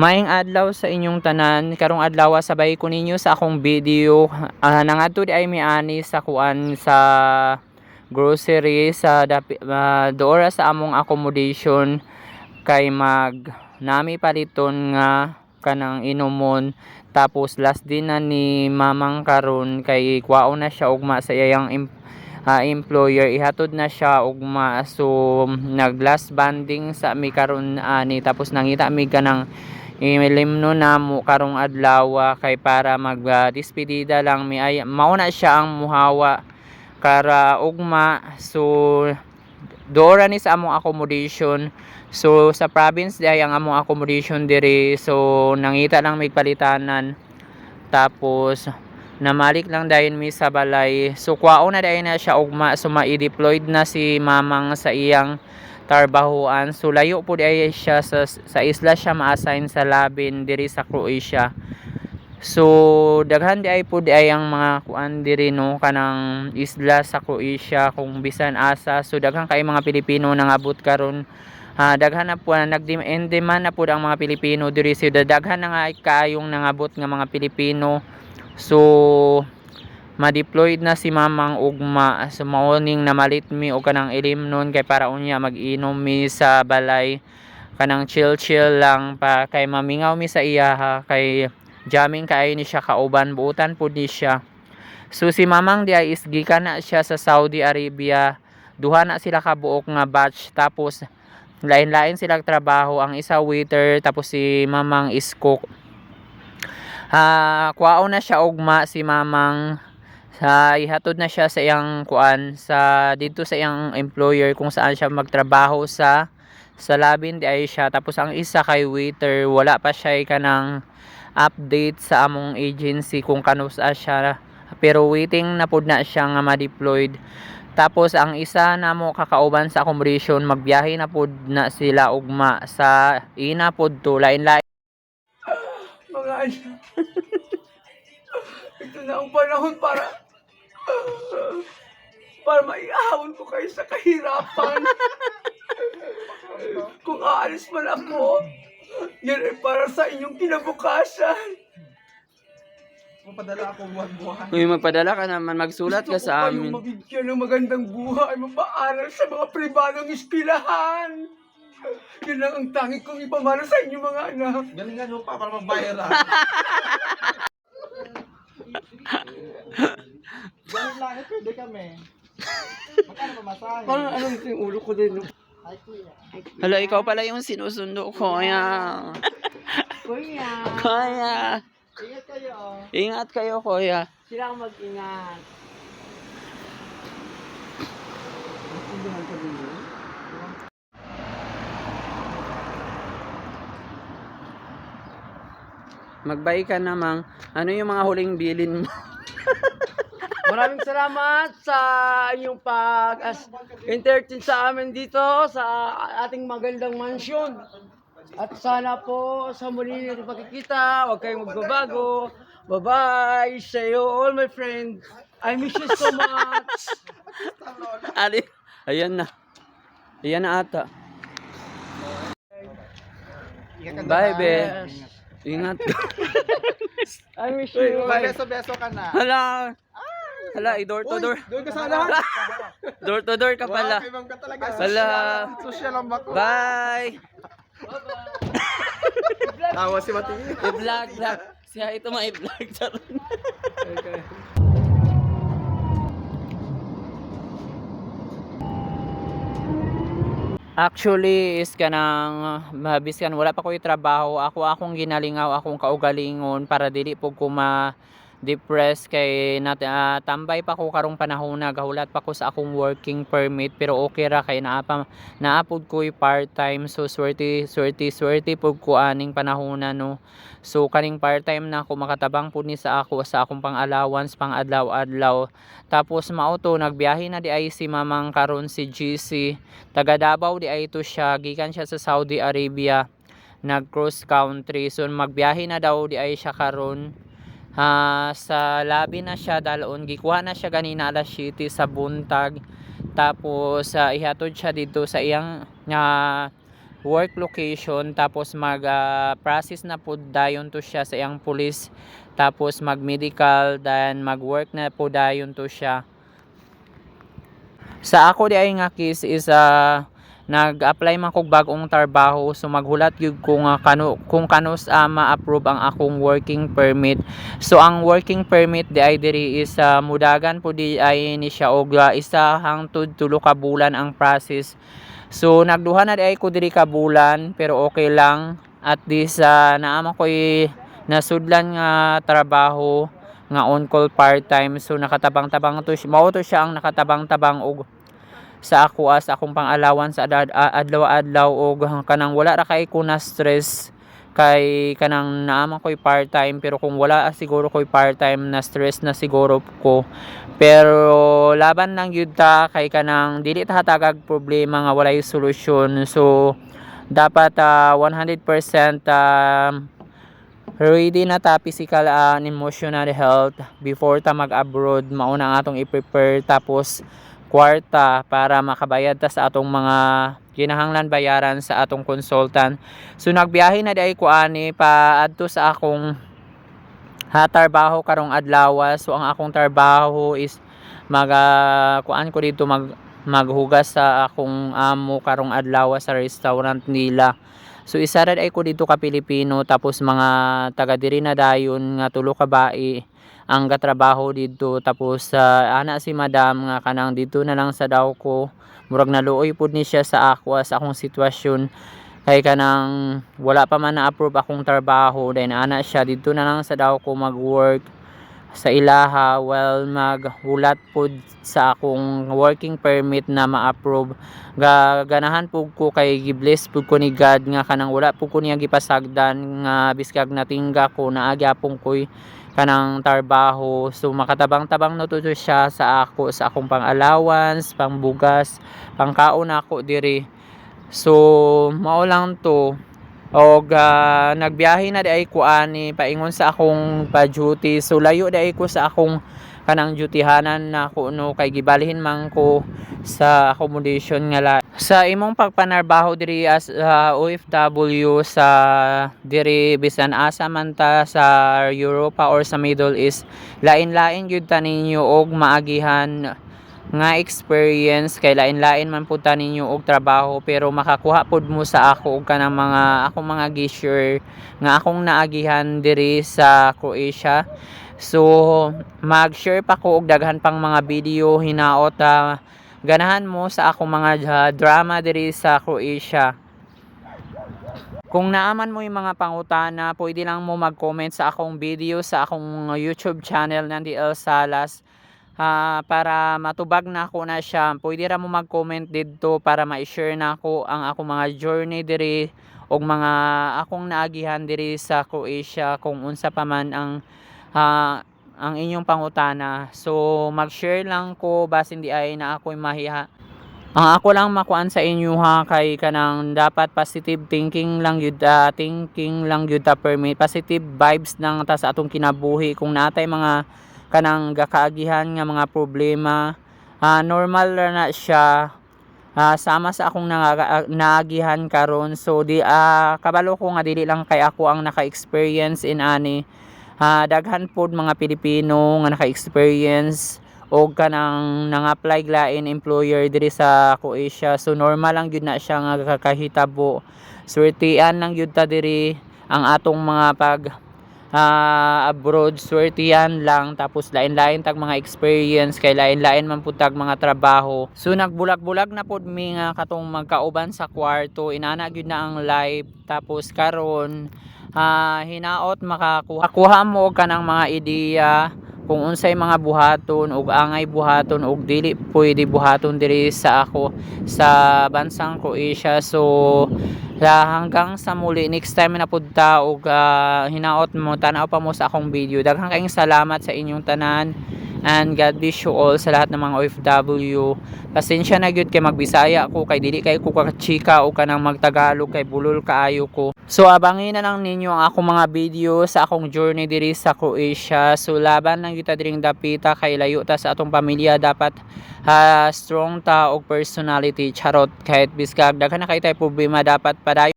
Maing adlaw sa inyong tanan karong adlaw sabay ko ninyo sa akong video. Uh, nangadto di ay mi ani sa kuan sa grocery sa dapi, ah, doora sa among accommodation. Kay mag nami paliton nga kanang inumon. Tapos last din na ni mamang karon kay kwao na siya ugma sa iyang ah, employer. Ihatod na siya ugma. So nag last banding sa mi karon ani. Tapos nangita mi kanang ilimno na mo karong adlaw kay para mag ah, despedida lang mi. Ay mauna siya ang muhawa kara ugma. So doora ni sa among accommodation. So sa province di ay ang among accommodation diri. So nangita lang may palitanan. Tapos namalik lang dayon mi sa balay. So kwao na dayon na siya ugma. So ma-deployed na si mamang sa iyang tarbahuan. So layo po di ay siya sa, sa isla siya ma-assign sa labin diri sa Croatia. So daghan di ay po ay ang mga kuan diri no kanang isla sa Croatia kung bisan asa. So daghan kay mga Pilipino nangabot karon. Ha daghan na po nag in demand na po ang mga Pilipino diri. So daghan na nga kaayong nangabot nga mga Pilipino. So ma-deployed na si Mamang Ugma. So mauning namalit mi og kanang ilim nun kay para unya mag-inom mi sa balay. Kanang chill chill lang pa. Kay mamingaw mi sa iya ha. Kay jamming kaayo ni siya kauban buutan po ni siya. So si mamang di ay is gikan na siya sa Saudi Arabia. Duha na sila ka buok nga batch. Tapos lain-lain silang trabaho. Ang isa waiter tapos si mamang is cook. Ha kuwao na siya ugma si mamang sa ihatod na siya sa iyang kuan sa dito sa iyang employer kung saan siya magtrabaho sa sa labin di ay siya. Tapos ang isa kay waiter wala pa siya kanang update sa among agency kung kanusa siya. Pero waiting na pud na siya nga ma-deployed. Tapos ang isa na mo kakauban sa accommodation magbiyahe na pud na sila ugma sa ina pud to lain lain Mga. Ito na ang panahon para para maiahon ko kayo sa kahirapan. Kung aalis man ako, yan ay para sa inyong kinabukasan. Mapadala ako buwan-buwan. Uy, magpadala ka naman magsulat ka Gusto sa ko kayong amin mabigyan ng magandang buhay, mapaaral sa mga pribadong eskwelahan. Yan lang ang tangi kong ipamana sa inyo mga anak. Galingan mo pa para mag-viral. Pwede kami. Magkano pa masahe? Parang alam ko yung ulo ko din. no? Ay, kuya. hala ikaw pala yung sinusundo ko ya Kuya, kaya ingat kayo. ingat kayo kuya Sila ang mag-ingat. magbay ka namang ano yung mga huling bilin mo Maraming salamat sa inyong pag-entertain sa amin dito sa ating magandang mansyon. At sana po sa muli ng pagkikita, huwag kayong magbabago. Bye-bye sa you all my friends. I miss you so much. Ali, ayan na. Ayan na ata. Bye, be. Ingat. I miss you. Beso-beso ka na. Hala. Hala, i-door to door. Doon ka sana. Door to door ka pala. Wow, ibang ka talaga. Hala. Social ang bako. Bye. Tawa si Mati. I-vlog, vlog. Siya ito ma-i-vlog. Charot. Actually is kanang mabis kan wala pa ko trabaho ako akong ginalingaw akong kaugalingon para dili po ko ma depress kay nat ah, tambay pa ko karong panahon na gahulat pa ko sa akong working permit pero okay ra kay naa pa naapod ko part time so swerte swerte swerte pud ko aning panahon na no so kaning part time na ako makatabang pud ni sa ako sa akong pang allowance pang adlaw-adlaw tapos mauto nagbiyahe na di ay si mamang karon si GC taga Davao di ay ito siya gikan siya sa Saudi Arabia. Nag cross country. So magbiyahe na daw di ay siya karon ha sa labi na siya dalon gikuha na siya ganina alas 7 sa buntag. Tapos sa ihatod siya dito sa iyang nga work location. Tapos mag ah, process na po dayon to siya sa iyang police tapos mag medical then mag work na po dayon to siya. Sa ako di ay nga case is ah, nag-apply man kog bagong trabaho so maghulat gyud ko nga kano kung kanos ah, ma-approve ang akong working permit. So ang working permit di ay diri is ah, mudagan po di ay ni siya og ah, isa hangtod tulo ka bulan ang process. So nagduha na di ay ko diri ka bulan pero okay lang. At least uh, naama ko'y nasudlan nga trabaho nga on call part time so nakatabang-tabang to mao to siya ang nakatabang-tabang og sa ako as akong pang-alawan sa adad- a- adlaw-adlaw og kanang wala ra kay ko stress kay kanang naama ko'y part time pero kung wala siguro ko'y part time na stress na siguro ko. Pero laban lang yun ta kay kanang dili ta hatagag problema nga walay solusyon. So dapat ah, 100% um, ready na ta physical and emotional health before ta mag-abroad. Mauna atong i-prepare. Tapos kwarta para makabayad ta sa atong mga kinahanglan bayaran sa atong consultant. So nagbiyahe na di ay ko ani pa adto sa akong ha trabaho karong adlaw. So ang akong trabaho is mag ah, kuan ko dito mag maghugas sa akong amo karong adlaw sa restaurant nila. So isa ra ay ko dito ka Pilipino tapos mga taga diri na dayon nga tulo ka bae ang gatrabaho dito tapos sa ana si madam nga kanang dito na lang sa daw ko. Murag naluoy pud ni siya sa ako sa akong sitwasyon. Kay kanang wala pa man na-approve akong trabaho then ana siya dito na lang sa daw ko mag-work sa ilaha while maghulat pud sa akong working permit na ma-approve. Ga ganahan pud ko kay gibless pud ko ni God nga kanang wala pud ko niya gipasagdan nga biskag natingga ko naagyapon ko'y kanang trabaho so makatabang-tabang no to siya sa ako sa akong pang allowance pangbugas pangkaon ako diri. So mao lang to. Og ah, nagbiyahe na di ay ko ani paingon sa akong pa duty so layo di ay ko sa akong kanang dutyhanan na ko no kay gibalhin man ko sa accommodation nga la sa imong pagpanarbaho diri as ah, OFW sa diri bisan asa man ta sa Europa or sa Middle East lain-lain gyud ta ninyo og maagihan nga experience kay lain-lain man pud ta ninyo og trabaho pero makakuha pud mo sa ako og kanang mga akong mga gisure nga akong naagihan diri sa Croatia so mag-share pa ko og daghan pang mga video hinaot ah, ganahan mo sa akong mga ah, drama diri sa Croatia kung naaman mo yung mga pangutana, pwede lang mo mag-comment sa akong video sa akong YouTube channel ng DL Salas ah, para matubag na ako na siya. Pwede ra mo mag-comment dito para ma-share na ako ang akong mga journey diri og mga akong naagihan diri sa Croatia kung unsa pa man ang ah, ang inyong pangutana. So mag-share lang ko basi hindi ay na ako'y mahiha. Ang ako lang makuan sa inyo ha kay kanang dapat positive thinking lang yun ah, thinking lang yun ta permit. Positive vibes lang ta sa atong kinabuhi. Kung natay mga kanang gakaagihan nga mga problema ah, normal na siya. Ah, sama sa akong naagihan karon. So di ah, kabalo ko nga dili lang kay ako ang naka-experience in ani Ah, daghan pod mga Pilipino nga naka-experience o kanang nang-apply lain employer diri sa Croatia. So normal lang gyud na siya nga kakahitabo. Swertian lang gyud ta diri ang atong mga pag ah, abroad. Swertian lang tapos lain-lain tag mga experience kay lain-lain man pud tag mga trabaho. So nagbulag-bulag na pod mi nga katong magkauban sa kwarto. Inana gyud na ang live tapos karon ah, hinaot makakuha. Kuha mo og kanang mga ideya kung unsay mga buhaton ug angay buhaton ug dili pwede buhaton diri sa ako sa bansang Croatia. So la hanggang sa muli next time na pud ta og ah, hinaot mo tanaw pa mo sa akong video. Daghang kayong salamat sa inyong tanan And God bless you all sa lahat ng mga OFW. Pasensya na gyud kay magbisaya ko kay dili kay ko kakachika o kanang magtagalog kay bulol kaayo ko. So abangin na lang ninyo ang akong mga video sa akong journey diri sa Croatia. So laban lang kita diring dapita kay layo ta sa atong pamilya dapat ha strong ta og personality charot kahit biskag daghan na kay tay problema dapat padayon